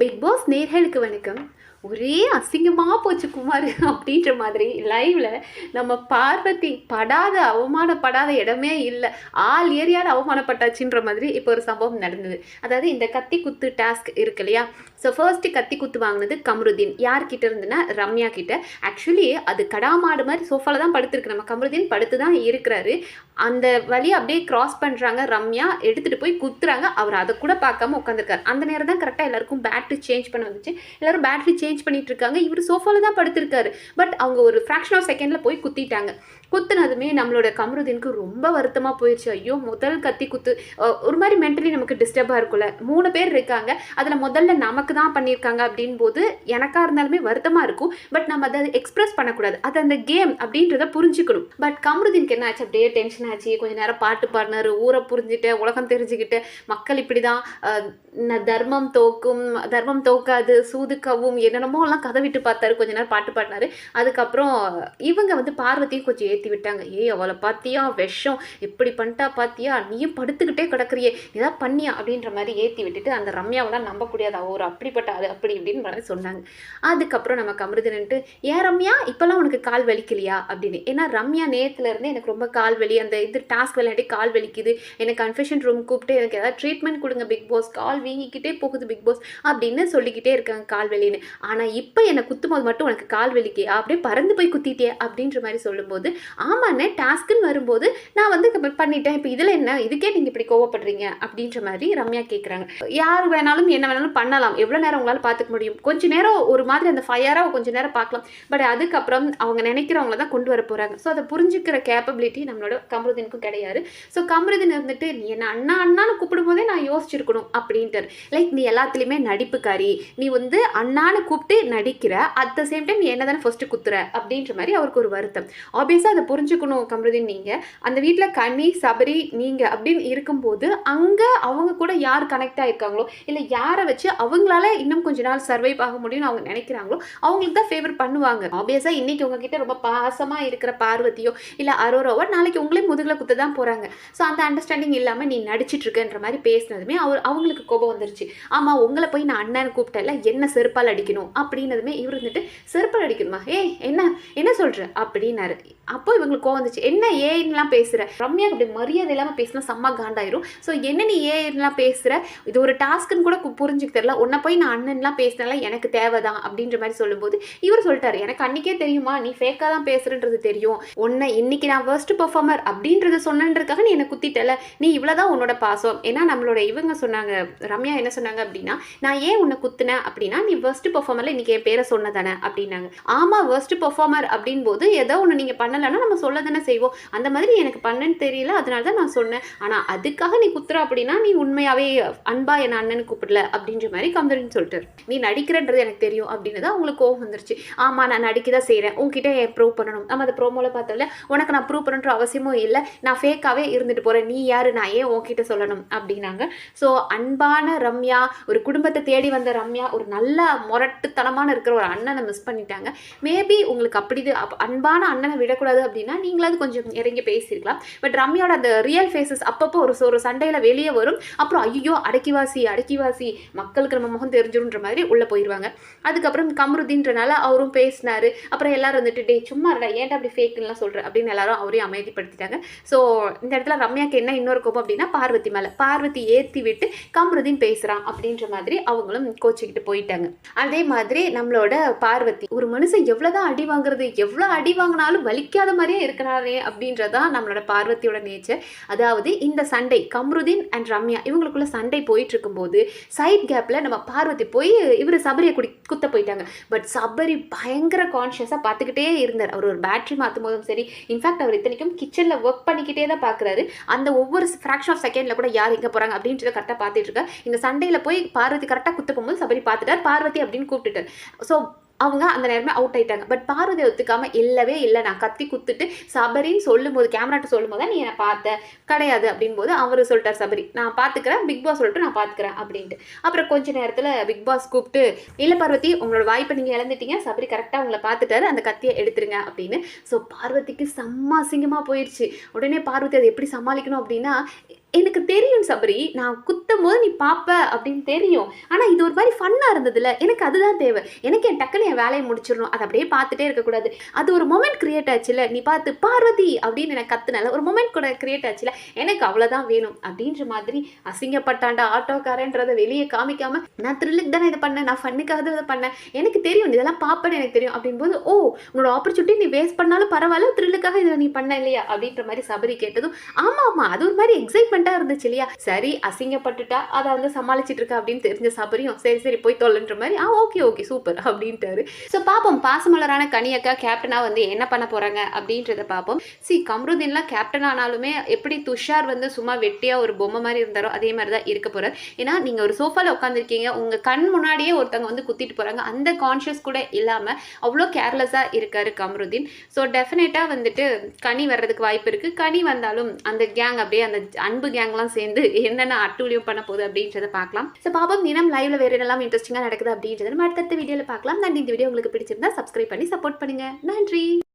big big pass நேர்களுக்கு வணக்கம். ஒரே அசிங்கமாக போச்சு குமார் அப்படின்ற மாதிரி லைவில் நம்ம பார்வதி படாத அவமானப்படாத இடமே இல்லை. ஆள் ஏரியாவில் அவமானப்பட்டாச்சுன்ற மாதிரி இப்போ ஒரு சம்பவம் நடந்தது. அதாவது இந்த கத்தி குத்து டாஸ்க் இருக்கு இல்லையா? ஸோ ஃபர்ஸ்ட்டு கத்தி குத்து வாங்கினது கமருதீன். யார்கிட்ட இருந்துன்னா ரம்யா கிட்ட. ஆக்சுவலி அது கடாமாடு மாதிரி சோஃபாவில் தான் படுத்துருக்கு. நம்ம கமருதீன் படுத்து தான் இருக்கிறாரு. அந்த வழியை அப்படியே கிராஸ் பண்ணுறாங்க ரம்யா. எடுத்துகிட்டு போய் குத்துறாங்க. அவர் அதை கூட பார்க்காம உட்காந்துருக்காரு அந்த நேரம் தான் கரெக்டாக எல்லாருக்கும் பேட்டு சேஞ்ச் பண்ண வந்துச்சு. எல்லாரும் பேட்டரி சேஞ்ச் பண்ணிட்டு இருக்காங்க. இவர் சோஃபாவில் தான் படுத்திருக்காரு. பட் அவங்க ஒரு ஃப்ராக்ஷன் ஆஃப் செகண்டில் போய் குத்திட்டாங்க. குத்துனதுமே நம்மளோட கமருதீனுக்கு ரொம்ப வருத்தமாக போயிடுச்சு ஐயோ முதல் கத்தி குத்து ஒரு மாதிரி மென்டலி நமக்கு டிஸ்டர்பாக இருக்கும்ல. மூணு பேர் இருக்காங்க. அதில் முதல்ல நமக்கு தான் பண்ணியிருக்காங்க அப்படின் போது எனக்காக இருந்தாலுமே வருத்தமாக இருக்கும். பட் நம்ம அதை எக்ஸ்பிரஸ் பண்ணக்கூடாது. அது அந்த கேம் அப்படின்றத புரிஞ்சுக்கணும். பட் கமருதீனுக்கு என்ன ஆச்சு? அப்படியே டென்ஷன் ஆச்சு. கொஞ்ச நேரம் பாட்டு பாடினாரு ஊரை புரிஞ்சுட்டு உலகம் தெரிஞ்சுக்கிட்டு. மக்கள் இப்படி தான் தர்மம் தோக்கும் தர்மம் தோக்காது சூது கவும் என்னென்னமோ எல்லாம் கதை விட்டு பார்த்தாரு. கொஞ்ச நேரம் பாட்டு பாடினாரு. அதுக்கப்புறம் இவங்க வந்து பார்வதியும் கொஞ்சம் ஏற்றி விட்டாங்க ஏய் அவளை பார்த்தியா விஷம். எப்படி பண்ணிட்டா பார்த்தியா நீயும் படுத்துக்கிட்டே கிடக்குறியே. ஏதாவது பண்ணியா? அப்படின்ற மாதிரி ஏற்றி விட்டுட்டு அந்த ரம்யாவெல்லாம் நம்பக்கூடியது அவ ஒரு அப்படிப்பட்ட அது அப்படி இப்படின்னு மாதிரி சொன்னாங்க. அதுக்கப்புறம் நம்ம கமருதன்ட்டு ஏன் ரம்யா? இப்போல்லாம் உனக்கு கால் வலிக்கலையா? அப்படின்னு. ஏன்னா ரம்யா நேரத்துலேருந்து எனக்கு ரொம்ப கால் வலி அந்த இது டாஸ்க் விளையாடி கால் வலிக்குது. எனக்கு கன்ஃபெஷன் ரூம் கூப்பிட்டு எனக்கு ஏதாவது ட்ரீட்மெண்ட் கொடுங்க பிக் பாஸ் கால் வீங்கிக்கிட்டே போகுது பிக் பாஸ் அப்படின்னு சொல்லிக்கிட்டே இருக்காங்க கால் வலின்னு. ஆனால் இப்போ என்னை குத்தும்போது மட்டும் உனக்கு கால் வலிக்கையா அப்படியே பறந்து போய் குத்திட்டியே? அப்படின்ற மாதிரி சொல்லும்போது ஆமாண்ணே டாஸ்க்குன்னு வரும்போது நான் வந்து பண்ணிட்டேன். இப்போ இதில் என்ன? இதுக்கே நீங்கள் இப்படி கோவப்படுறீங்க? அப்படின்ற மாதிரி ரம்யா கேட்குறாங்க யார் வேணாலும் என்ன வேணாலும் பண்ணலாம். எவ்வளோ நேரம் உங்களால் பார்த்துக்க முடியும்? கொஞ்ச நேரம் ஒரு மாதிரி அந்த ஃபயராக கொஞ்சம் நேரம் பார்க்கலாம் பட் அதுக்கப்புறம் அவங்க நினைக்கிறவங்கள தான் கொண்டு வர போகிறாங்க ஸோ அதை புரிஞ்சுக்கிற கேப்பபிலிட்டி நம்மளோட கமருதீனுக்கும் கிடையாது. ஸோ கமருதீன் இருந்துட்டு நீ என்ன அண்ணா அண்ணான்னு கூப்பிடும் போதே நான் யோசிச்சிருக்கணும். அப்படின்ட்டு லைக் நீ எல்லாத்துலேயுமே நடிப்புக்காரி. நீ வந்து அண்ணான்னு கூப்பிட்டு நடிக்கிற. அட் த சேம் டைம் நீ என்ன தானே ஃபஸ்ட்டு குத்துற? அப்படின்ற மாதிரி அவருக்கு ஒரு வருத்தம். ஆப்வியஸாக புரிஞ்சுக்கணும் கமருதீன் நீங்கள் அந்த வீட்டில் கனி சபரி நீங்கள் அப்படின்னு இருக்கும்போது அங்கே அவங்க கூட யார் கனெக்ட் ஆகிருக்காங்களோ இல்லை யாரை வச்சு அவங்களால இன்னும் கொஞ்ச நாள் சர்வைவ் ஆக முடியும்னு அவங்க நினைக்கிறாங்களோ அவங்களுக்கு தான் ஃபேவர் பண்ணுவாங்க. ஆப்வியஸாக இன்னைக்கு உங்ககிட்ட ரொம்ப பாசமாக இருக்கிற பார்வதியோ இல்லை அரோராவோ நாளைக்கு உங்களையும் முதுகில் குத்த தான் போகிறாங்க ஸோ அந்த அண்டர்ஸ்டாண்டிங் இல்லாமல் நீ நடிச்சிட்ருக்கன்ற மாதிரி பேசினதுமே அவர் அவங்களுக்கு கோபம் வந்துருச்சு. ஆமாம் உங்களை போய் நான் அண்ணன் கூப்பிட்டல என்ன செருப்பால் அடிக்கணும்? அப்படின்னதுமே இவர் இருந்துட்டு செருப்பால் அடிக்கணுமா? ஏய் என்ன என்ன சொல்கிற அப்படின்னாரு. அப்போ இவங்களுக்கு கோவம் வந்துச்சு. என்ன ஏன்லாம் பேசுகிற ரம்யா அப்படி மரியாதை இல்லாமல் பேசினா செம்ம காண்டாயிரும். ஸோ என்ன நீ ஏன்லாம் பேசுகிற இது ஒரு டாஸ்க்குன்னு கூட புரிஞ்சுக்க தெரியல. உன்னை போய் நான் அண்ணன்லாம் பேசினால எனக்கு தேவைதான். அப்படின்ற மாதிரி சொல்லும்போது இவர் சொல்லிட்டாரு. எனக்கு அன்னைக்கே தெரியுமா? நீ ஃபேக்காக தான் பேசுறன்றது தெரியும். உன்னை இன்னைக்கு நான் ஃபர்ஸ்ட் பெர்ஃபார்மர் அப்படின்றத சொன்னன்றதுக்காக நீ என்னை குத்திட்டல. நீ இவ்வளோதான் உன்னோட பாசம். ஏன்னா நம்மளோட இவங்க சொன்னாங்க ரம்யா என்ன சொன்னாங்க அப்படின்னா நான் ஏன் உன்னை குத்துனேன்? அப்படின்னா நீ ஃபர்ஸ்ட் பெர்ஃபார்மரில் இன்னைக்கு என் பேரை சொன்னதானே? அப்படின்னாங்க. ஆமாம் ஃபர்ஸ்ட் பெர்ஃபார்மர் அப்படின் போது ஏதோ ஒன்று நீங்கள் பண்ணலைன்னா நம்ம சொல்ல தானே செய்வோம். அந்த மாதிரி எனக்கு பண்ணன்னு தெரியல அதனால தான் நான் சொன்னேன். ஆனால் அதுக்காக நீ குத்துற அப்படின்னா நீ உண்மையாகவே அன்பா என் அண்ணன் கூப்பிடல அப்படின்ற மாதிரி கம்பரின்னு சொல்லிட்டு நீ நடிக்கிறன்றது எனக்கு தெரியும் அப்படின்னு தான் உங்களுக்கு கோவம் வந்துருச்சு. ஆமாம் நான் நடிக்க தான் செய்கிறேன் உங்ககிட்ட என் ப்ரூவ் பண்ணணும். நம்ம அதை ப்ரோமோவில் பார்த்தோம்ல உனக்கு நான் ப்ரூவ் பண்ணுற அவசியமும் இல்லை. நான் ஃபேக்காகவே இருந்துட்டு போகிறேன் நீ யார்? நான் ஏன் உன்கிட்ட சொல்லணும்? அப்படின்னாங்க. ஸோ அன்பான ரம்யா ஒரு குடும்பத்தை தேடி வந்த ரம்யா ஒரு நல்ல முரட்டுத்தனமான இருக்கிற ஒரு அண்ணனை மிஸ் பண்ணிட்டாங்க. மேபி உங்களுக்கு அப்படி அன்பான அண்ணனை விடக்கூடாது அப்படின்னா நீங்களாவது கொஞ்சம் இறங்கி பேசியிருக்கலாம். பட் ரம்யாவோட அந்த ரியல் ஃபேஸஸ் அப்பப்போ ஒரு ஒரு சண்டையில் வெளியே வரும். அப்புறம் ஐயோ அடக்கிவாசி அடக்கிவாசி மக்களுக்கு நம்ம முகம் தெரிஞ்சிருன்ற மாதிரி உள்ளே போயிடுவாங்க அதுக்கப்புறம் கம்ருதின்றனால அவரும் பேசினாரு. அப்புறம் எல்லாரும் வந்துட்டு டே சும்மா இருடா ஏன்டா அப்படி ஃபேக்குலாம் சொல்கிற அப்படின்னு எல்லாரும் அவரையும் அமைதிப்படுத்திட்டாங்க. ஸோ இந்த இடத்துல ரம்யாக்கு என்ன இன்னொரு கோபம் அப்படின்னா பார்வதி மேலே. பார்வதி ஏற்றி விட்டு கமருதீன் பேசுகிறான் அப்படின்ற மாதிரி அவங்களும் கோச்சிக்கிட்டு போயிட்டாங்க. அதே மாதிரி நம்மளோட பார்வதி ஒரு மனுஷன் எவ்வளோதான் அடி வாங்குறது எவ்வளோ அடி வாங்கினாலும் வலிக்காத மாதிரியே இருக்கிறாரே அப்படின்றதான் நம்மளோட பார்வதியோட நேச்சர் அதாவது இந்த சண்டை கம்ருதீன் அண்ட் ரம்யா இவங்களுக்குள்ள சண்டை போயிட்டு இருக்கும்போது சைட் கேப்பில் நம்ம பார்வதி போய் இவர் சபரியை குடி குத்த போயிட்டாங்க. பட் சபரி பயங்கர கான்ஷியஸாக பார்த்துக்கிட்டே இருந்தார். அவர் ஒரு பேட்டரி மாற்றும் போதும் சரி இன்ஃபேக்ட் அவர் இத்தனைக்கும் கிச்சனில் ஒர்க் பண்ணிக்கிட்டே தான் பார்க்குறாரு. அந்த ஒவ்வொரு ஃப்ராக்ஷன் ஆஃப் செகண்டில் கூட யார் எங்கே போகிறாங்க அப்படின்றத கரெக்டாக பார்த்துட்டு இருக்கார் இந்த சண்டையில் போய் பார்வதி கரெக்டாக குத்த போகும்போது சபரி பார்த்துட்டார். பார்வதி அப்படின்னு கூப்பிட்டுட்டார். ஸோ அவங்க அந்த நேரமே அவுட் ஆயிட்டாங்க. பட் பார்வதி ஒத்துக்காம இல்லவே இல்லை. நான் கத்தி குத்துட்டு சபரின்னு சொல்லும் போது கேமராட்ட சொல்லும் போது நீ என்னை பார்த்த. கிடையாது அப்படின்போது அவர் சொல்லிட்டார் சபரி நான் பார்த்துக்கிறேன் பிக் பாஸ் சொல்லிட்டு நான் பார்த்துக்கிறேன் அப்படின்ட்டு. அப்புறம் கொஞ்ச நேரத்தில் பிக் பாஸ் கூப்பிட்டு இல்லை பார்வதி உங்களோட வாய்ப்பை நீங்கள் இழந்துட்டீங்க. சபரி கரெக்டாக உங்களை பார்த்துட்டாரு. அந்த கத்தியை எடுத்துருங்க அப்படின்னு. ஸோ பார்வதிக்கு செம்ம அசிங்கமாக போயிடுச்சு உடனே பார்வதி அதை எப்படி சமாளிக்கணும் அப்படின்னா எனக்கு தெரியும் சபரி நான் குத்தும் போது நீ பார்ப்ப அப்படின்னு தெரியும். ஆனால் இது ஒரு மாதிரி ஃபன்னாக இருந்ததுல. எனக்கு அதுதான் தேவை. எனக்கு என் டக்குன்னு என் வேலையை முடிச்சிடணும். அதை அப்படியே பார்த்துட்டே இருக்கக்கூடாது. அது ஒரு மொமெண்ட் கிரியேட் ஆச்சுல. நீ பார்த்து பார்வதி அப்படின்னு எனக்கு கத்துனால ஒரு மொமெண்ட் கூட கிரியேட் ஆச்சுல. எனக்கு அவ்வளோதான் வேணும். அப்படின்ற மாதிரி அசிங்கப்பட்டாண்டா ஆட்டோக்காரன்றதை வெளியே காமிக்காம நான் த்ரில்லுக்கு தானே இதை பண்ணேன். நான் ஃபன்னுக்காக இதை பண்ணேன். எனக்கு தெரியும் இதெல்லாம் பார்ப்பேன்னு எனக்கு தெரியும். அப்படின்போது ஓ உன்னோட ஆப்பர்ச்சுனிட்டி நீ வேஸ்ட் பண்ணாலும் பரவாயில்ல. த்ரில்லுக்காக இதை நீ பண்ண இல்லையா? அப்படின்ற மாதிரி சபரி கேட்டதும் ஆமா ஆமா. அது ஒரு மாதிரி எக்ஸைட்மெண்ட்டாக இருந்துச்சு இல்லையா? சரி அசிங்கப்பட்டுட்டா அதை வந்து சமாளிச்சிட்டு இருக்கா அப்படின்னு தெரிஞ்ச சபரியும் சரி சரி போய் தொல்லுன்ற மாதிரி ஆ ஓகே ஓகே சூப்பர் அப்படின்ட்டாரு. ஸோ பார்ப்போம் பாசமலரான கனியக்கா கேப்டனாக வந்து என்ன பண்ண போறாங்க அப்படின்றத பார்ப்போம் சி கம்ருதீன்லாம் கேப்டன் ஆனாலுமே எப்படி துஷார் வந்து சும்மா வெட்டியா ஒரு பொம்மை மாதிரி இருந்தாரோ அதே மாதிரி தான் இருக்க போறாரு. ஏன்னா நீங்க ஒரு சோஃபால உட்காந்துருக்கீங்க உங்க கண் முன்னாடியே ஒருத்தவங்க வந்து குத்திட்டு போறாங்க. அந்த கான்ஷியஸ் கூட இல்லாம அவ்வளோ கேர்லெஸ்ஸா இருக்காரு கம்ருதீன். ஸோ டெஃபினட்டா வந்துட்டு கனி வர்றதுக்கு வாய்ப்பு இருக்கு. கனி வந்தாலும் அந்த கேங் அப்படியே அந்த அன்பு கேங்லாம் சேர்ந்து என்னென்ன அட்டூழியம் பண்ண போகுது அப்படின்றத பார்க்கலாம். ஸோ பாப்போம் தினம் லைவ்ல வேற என்னெல்லாம் இன்ட்ரெஸ்டிங்காக நடக்குது அப்படின்றத நம்ம அடுத்தடுத்த வீடியோவில் பார்க்கலாம். நன்றி. இந்த வீடியோ உங்களுக்கு பிடிச்சிருந்தா சப்ஸ்கிரைப் பண்ணி சப்போர்ட் பண்ணுங்க. நன்றி.